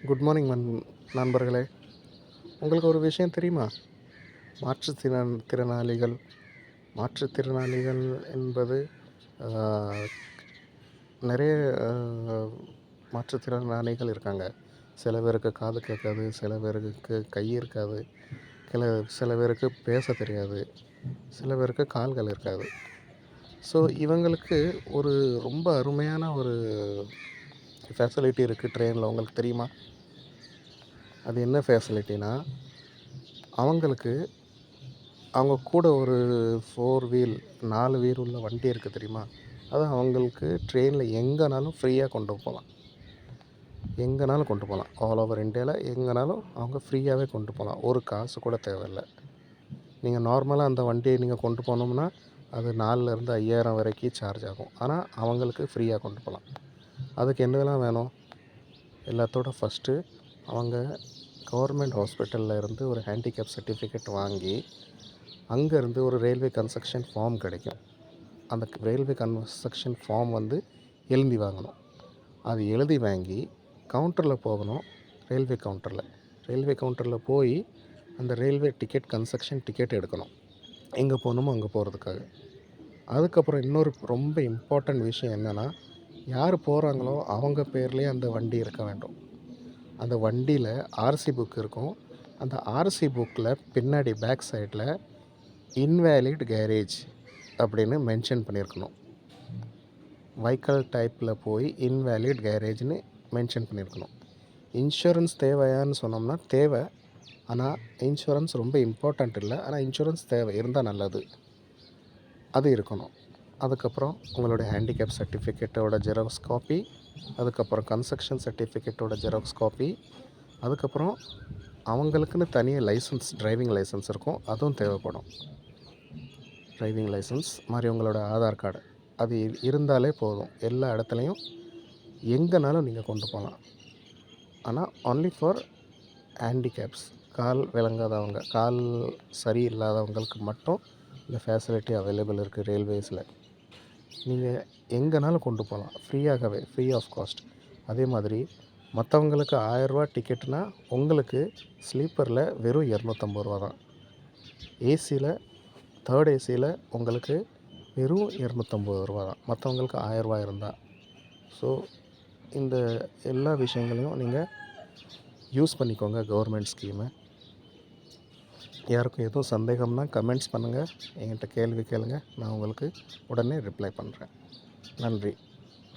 Good morning நண் நண்பர்களே. உங்களுக்கு ஒரு விஷயம் தெரியுமா? மாற்றுத்திறன் திறனாளிகள் மாற்றுத்திறனாளிகள் என்பது நிறைய மாற்றுத்திறனாளிகள் இருக்காங்க. சில பேருக்கு காது கேட்காது சில பேருக்கு கை இருக்காது சில சில பேருக்கு பேச தெரியாது சில பேருக்கு கால்கள் இருக்காது. ஸோ இவங்களுக்கு ஒரு ரொம்ப அருமையான ஒரு ஃபெசிலிட்டி இருக்குது ட்ரெயினில் உங்களுக்கு தெரியுமா? அது என்ன ஃபெசிலிட்டினா அவங்களுக்கு அவங்க கூட ஒரு ஃபோர் வீல் நாலு வீல் உள்ள வண்டி இருக்குது தெரியுமா? அது அவங்களுக்கு ட்ரெயினில் எங்கேனாலும் ஃப்ரீயாக கொண்டு போகலாம் எங்கேனாலும் கொண்டு போகலாம் ஆல் ஓவர் இந்தியாவில் எங்கேனாலும் அவங்க ஃப்ரீயாகவே கொண்டு போகலாம் ஒரு காசு கூட தேவையில்லை. நீங்கள் நார்மலாக அந்த வண்டியை நீங்கள் கொண்டு போனோம்னா அது நாலுலேருந்து ஐயாயிரம் வரைக்கும் சார்ஜ் ஆகும். ஆனால் அவங்களுக்கு ஃப்ரீயாக கொண்டு போகலாம் அதுக்கு என்னதெல்லாம் வேணும்? எல்லாத்தோட ஃபஸ்ட்டு அவங்க கவர்மெண்ட் ஹாஸ்பிட்டலில் இருந்து ஒரு ஹேண்டிகேப் சர்டிஃபிகேட் வாங்கி அங்கேருந்து ஒரு ரயில்வே கன்ஸ்ட்ரக்ஷன் ஃபார்ம் கிடைக்கும். அந்த ரயில்வே கன்ஸ்ட்ரக்ஷன் ஃபார்ம் வந்து எழுதி வாங்கணும். அது எழுதி வாங்கி கவுண்டரில் போகணும் ரயில்வே கவுண்டரில் ரயில்வே கவுண்டரில் போய் அந்த ரயில்வே டிக்கெட் கன்ஸ்ட்ரக்ஷன் டிக்கெட் எடுக்கணும். எங்கே போகணுமோ அங்கே போகிறதுக்காக அதுக்கப்புறம் இன்னொரு ரொம்ப இம்பார்ட்டண்ட் விஷயம் என்னென்னா யார் போகிறாங்களோ அவங்க பேர்லேயே அந்த வண்டி இருக்க வேண்டும். அந்த வண்டியில் ஆர்சி புக் இருக்கும். அந்த ஆர்சி புக்கில் பின்னாடி பேக் சைடில் இன்வேலிட் கேரேஜ் அப்படின்னு மென்ஷன் பண்ணியிருக்கணும் வைக்கல் டைப்பில் போய் இன்வேலிட் கேரேஜ்னு மென்ஷன் பண்ணியிருக்கணும் இன்சூரன்ஸ் தேவையான்னு சொன்னோம்னா தேவை. ஆனால் இன்சூரன்ஸ் ரொம்ப இம்பார்ட்டண்ட் இல்லை. ஆனால் இன்சூரன்ஸ் தேவை. இருந்தால் நல்லது. அது இருக்கணும். அதுக்கப்புறம் உங்களுடைய ஹேண்டிகேப் சர்டிஃபிகேட்டோட ஜெராக்ஸ் காப்பி அதுக்கப்புறம் கன்ஸ்ட்ரக்ஷன் சர்டிஃபிகேட்டோட ஜெராக்ஸ் காப்பி அதுக்கப்புறம் அவங்களுக்குன்னு தனியாக லைசன்ஸ் டிரைவிங் லைசன்ஸ் இருக்கும். அதுவும் தேவைப்படும். டிரைவிங் லைசன்ஸ் மாதிரி உங்களோட ஆதார் கார்டு அது இருந்தாலே போதும். எல்லா இடத்துலையும் எங்கேனாலும் நீங்கள் கொண்டு போகலாம் ஆனால் ஒன்லி ஃபார் ஹேண்டிகேப்ஸ் கால் விளங்காதவங்க கால் சரி இல்லாதவங்களுக்கு மட்டும் இந்த ஃபேசிலிட்டி அவைலபிள் இருக்குது ரயில்வேஸில் நீங்கள் எங்கேனாலும் கொண்டு போகலாம். ஃப்ரீயாகவே ஃப்ரீ ஆஃப் காஸ்ட் அதே மாதிரி மற்றவங்களுக்கு ஆயரூவா டிக்கெட்னா உங்களுக்கு ஸ்லீப்பரில் வெறும் இரநூத்தம்பது ரூபா தான். ஏசியில் தேர்ட் ஏசியில் உங்களுக்கு வெறும் இரநூத்தம்பது ரூபா தான். மற்றவங்களுக்கு ஆயரூவா இருந்தால் ஸோ இந்த எல்லா விஷயங்களையும் நீங்கள் யூஸ் பண்ணிக்கோங்க கவர்மெண்ட் ஸ்கீமை யாருக்கும் எதுவும் சந்தேகம்னா கமெண்ட்ஸ் பண்ணுங்கள் என்கிட்ட கேள்வி கேளுங்கள் நான் உங்களுக்கு உடனே ரிப்ளை பண்ணுறேன் நன்றி.